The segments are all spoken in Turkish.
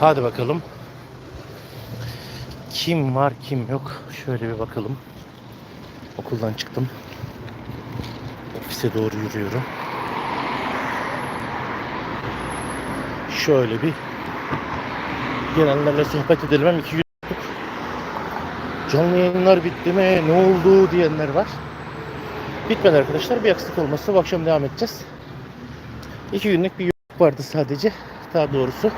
Hadi bakalım. Kim var kim yok. Şöyle bir bakalım. Okuldan çıktım. Ofise doğru yürüyorum. Şöyle bir gelenlerle sohbet edelim. Hem iki yaptık. Canlı yayınlar bitti mi? Ne oldu diyenler var. Bitmedi arkadaşlar. Bir aksilik olmazsa bu akşam devam edeceğiz. İki günlük bir yokluk vardı sadece. Daha doğrusu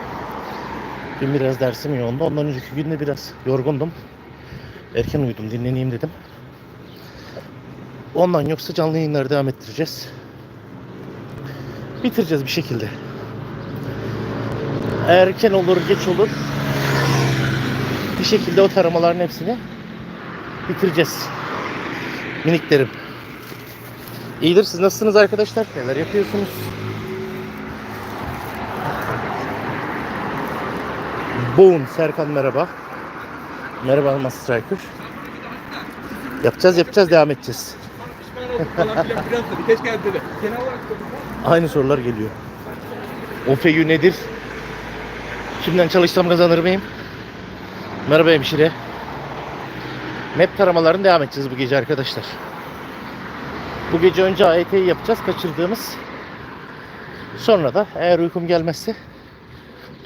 dün biraz dersim yoğundu. Ondan önceki günde biraz yorgundum. Erken uyudum dinleneyim dedim. Ondan yoksa canlı yayınları devam ettireceğiz. Bitireceğiz bir şekilde. Erken olur geç olur. Bir şekilde o taramaların hepsini bitireceğiz. Miniklerim. İyidir siz nasılsınız arkadaşlar? Neler yapıyorsunuz? Boğun Serkan merhaba. Merhaba Almas Striker. Yapacağız yapacağız devam edeceğiz. Aynı sorular geliyor. OFEU nedir? Kimden çalışsam kazanır mıyım? Merhaba hemşire. Map taramalarını devam edeceğiz bu gece arkadaşlar. Bu gece önce AYT'yi yapacağız kaçırdığımız. Sonra da eğer uykum gelmezse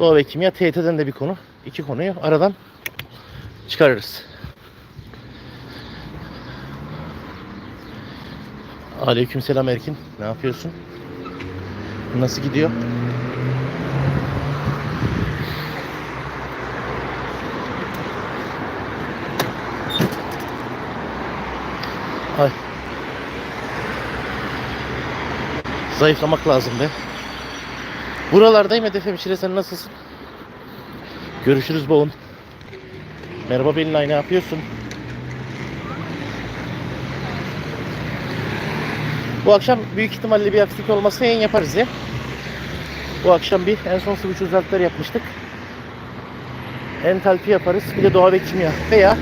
Doğa ve Kimya TYT'den de bir konu. iki konuyu aradan çıkarırız. Aleykümselam Erkin. Ne yapıyorsun? Nasıl gidiyor? Ay. Zayıflamak lazım be. Buralardayım Hedef Hemşire sen nasılsın? Görüşürüz Boğun. Merhaba Belinay ne yapıyorsun? Bu akşam büyük ihtimalle bir aksilik olmazsa yayın yaparız ya. Bu akşam bir en son sıvı çözeltiler yapmıştık. Entalpi yaparız. Bir de doğa ve kimya. Veya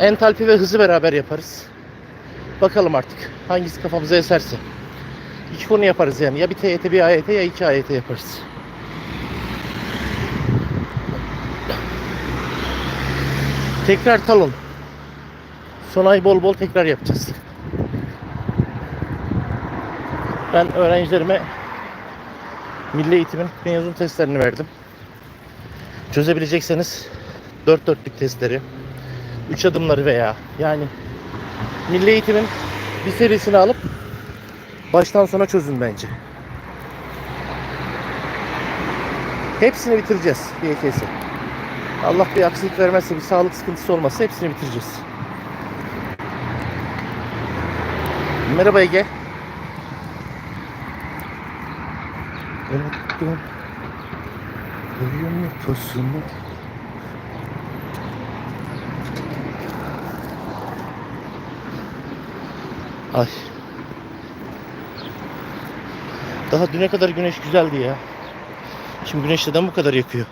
entalpi ve hızı beraber yaparız. Bakalım artık hangisi kafamıza eserse. İki konu yaparız yani. Ya bir TYT bir AYT ya iki AYT yaparız. Tekrar talon. Son ay bol bol tekrar yapacağız. Ben öğrencilerime milli eğitimin mezun testlerini verdim. Çözebilecekseniz dört dörtlük testleri, üç adımları veya yani milli eğitimin bir serisini alıp baştan sona çözün bence. Hepsini bitireceğiz YKS. Allah bir aksilik vermezse, bir sağlık sıkıntısı olmazsa hepsini bitireceğiz. Merhaba Ege. Unuttum Uyum nefesini Ay Daha düne kadar güneş güzeldi ya Şimdi güneş neden bu kadar yakıyor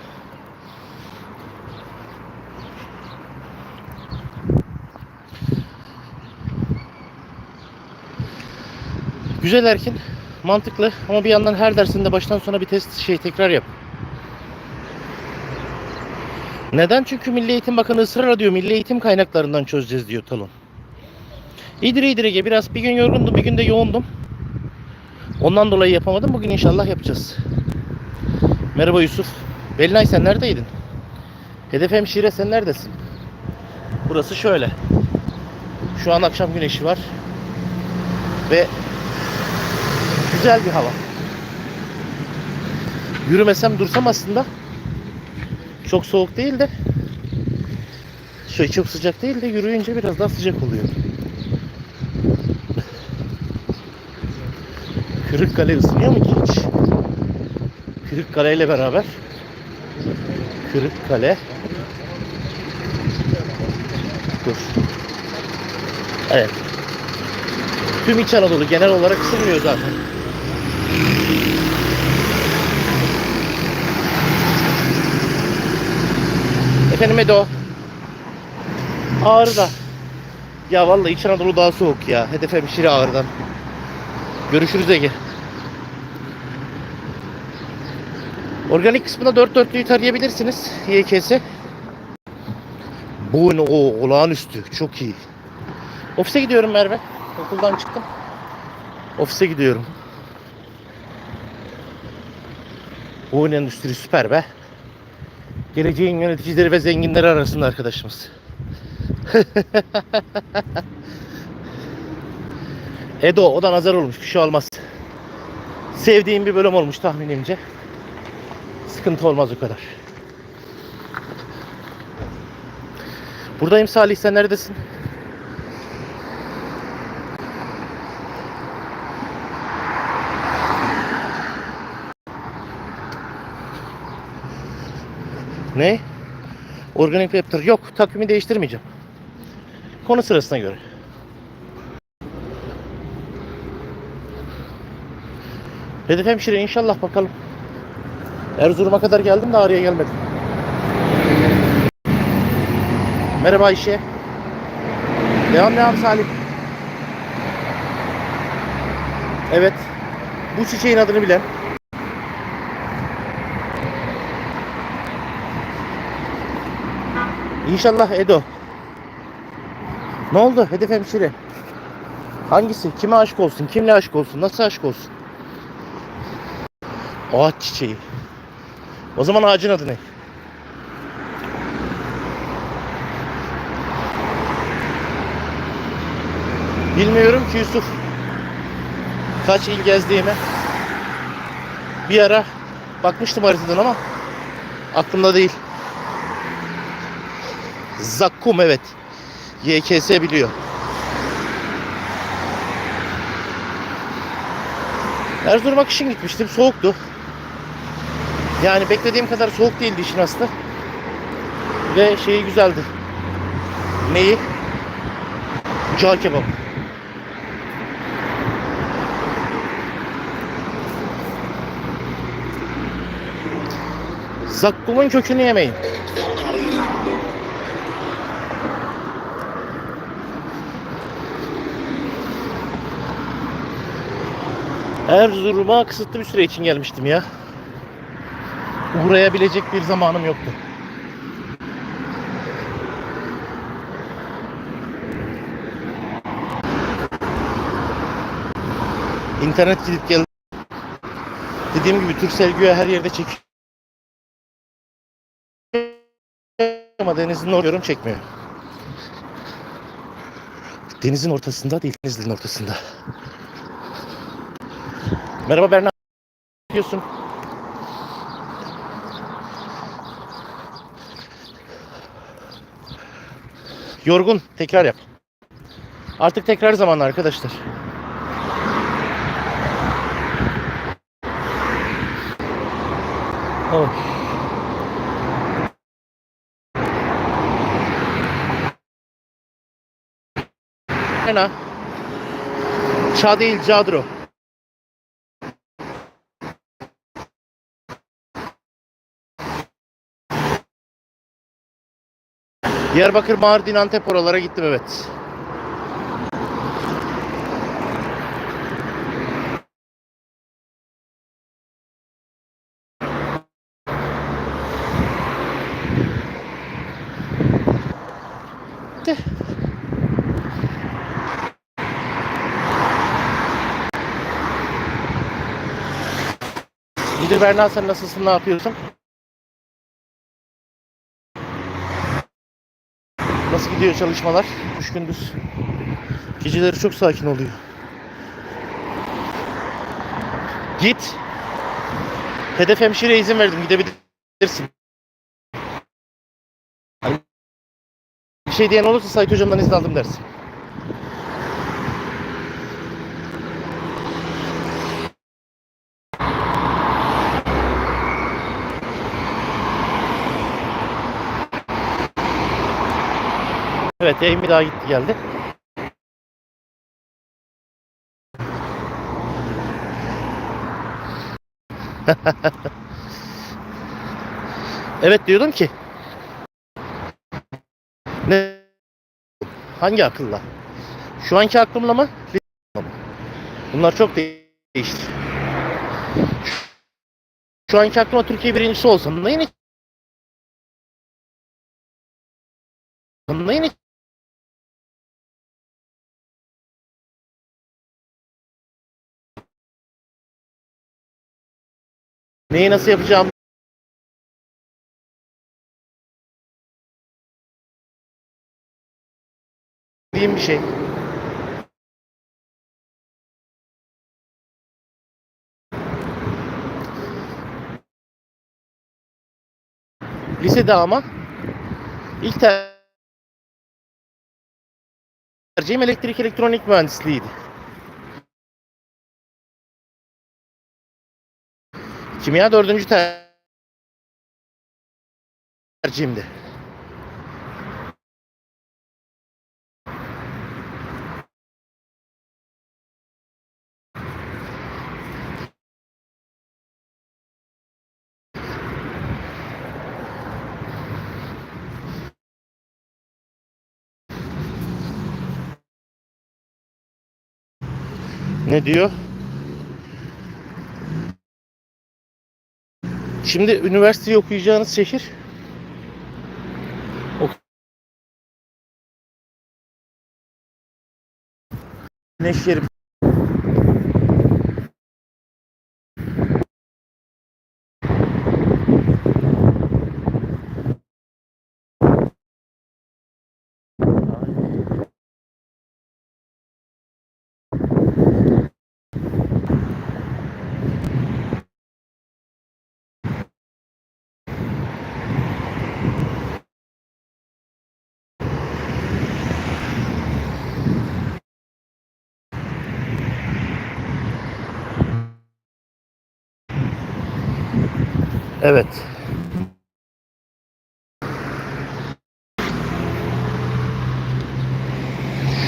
Güzel erkin mantıklı ama bir yandan her dersinde baştan sona bir test şey tekrar yap. Neden? Çünkü Milli Eğitim Bakanı ısrarla diyor milli eğitim kaynaklarından çözeceğiz diyor Talon. İyidir iyidir Ege. Biraz bir gün yorgundum bir gün de yoğundum. Ondan dolayı yapamadım. Bugün inşallah yapacağız. Merhaba Yusuf. Belinay sen neredeydin? Hedef hemşire sen neredesin? Burası şöyle. Şu an akşam güneşi var. Ve güzel bir hava. Yürümesem dursam aslında çok soğuk değil de şey çok sıcak değil de yürüyünce biraz daha sıcak oluyor. Kırıkkale ısınıyor mu ki hiç? Kırıkkale ile beraber Kırıkkale Dur. Evet. Tüm İç Anadolu genel olarak ısınmıyor zaten. Efendim Edo. Ağrı'da. Ya vallahi İç Anadolu daha soğuk ya. Hedef hemşire Ağrı'dan. Görüşürüz Ege. Organik kısmında dört dörtlüğü tarayabilirsiniz. YKS. Bu o olağanüstü. Çok iyi. Ofise gidiyorum Merve. Okuldan çıktım. Ofise gidiyorum. Bu endüstri süper be. Geleceğin yöneticileri ve zenginleri arasında arkadaşımız. Edo o da nazar olmuş bir şey olmaz. Sevdiğim bir bölüm olmuş tahminimce. Sıkıntı olmaz o kadar. Buradayım Salih sen neredesin? Ne? Organik Raptor. Yok takvimi değiştirmeyeceğim. Konu sırasına göre. Hedef hemşire inşallah bakalım. Erzurum'a kadar geldim de Ağrı'ya gelmedim. Merhaba Ayşe. Devam devam Salih. Evet. Bu çiçeğin adını bilen. İnşallah Edo. Ne oldu hedef hemşire? Hangisi? Kime aşık olsun? Kimle aşık olsun? Nasıl aşık olsun? Ağaç çiçeği. O zaman ağacın adı ne? Bilmiyorum ki Yusuf. Kaç il gezdiğime. Bir ara bakmıştım haritadan ama aklımda değil. Zakkum evet. YKS biliyor. Erzurum'a kışın gitmiştim. Soğuktu. Yani beklediğim kadar soğuk değildi işin aslı. Ve şeyi güzeldi. Neyi? Cağ kebabı. Zakkum'un kökünü yemeyin. Erzurum'a kısıtlı bir süre için gelmiştim ya. Uğrayabilecek bir zamanım yoktu. İnternet gidip geldi. Dediğim gibi Türksel güya her yerde çekiyor. Ama denizin ortasında çekmiyor. Denizin ortasında değil, denizin ortasında. Merhaba Berna. Ne yapıyorsun? Yorgun. Tekrar yap. Artık tekrar zamanı arkadaşlar. Oh. Berna. Çağ değil, Cadro. Diyarbakır, Mardin, Antep oralara gittim evet. Müdür Berna sen nasılsın, ne yapıyorsun? Nasıl gidiyor çalışmalar? Üç gündüz. Geceleri çok sakin oluyor. Git. Hedef hemşire izin verdim. Gidebilirsin. Bir şey diyen olursa Sait hocamdan izin aldım dersin. Evet yayın bir daha gitti geldi. evet diyordum ki. Ne? Hangi akılla? Şu anki aklımla mı? Bunlar çok değişti. Şu anki aklıma Türkiye birincisi olsam da yine da yine Neyi nasıl yapacağım? Diyeyim bir şey. Lisede ama ilk ter- tercihim elektrik elektronik mühendisliğiydi. Kimya dördüncü ter- tercihimdi. Ne diyor? Şimdi üniversiteyi okuyacağınız şehir? Ok- Evet.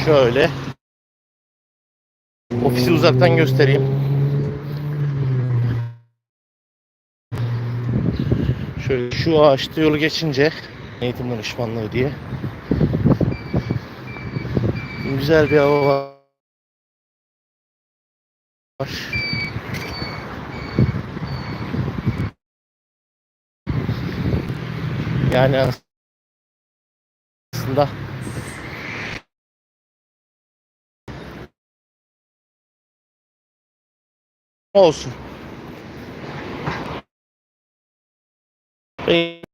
Şöyle. Ofisi uzaktan göstereyim. Şöyle şu ağaçta yolu geçince eğitim danışmanlığı diye güzel bir hava var. Yani aslında olsun. Ben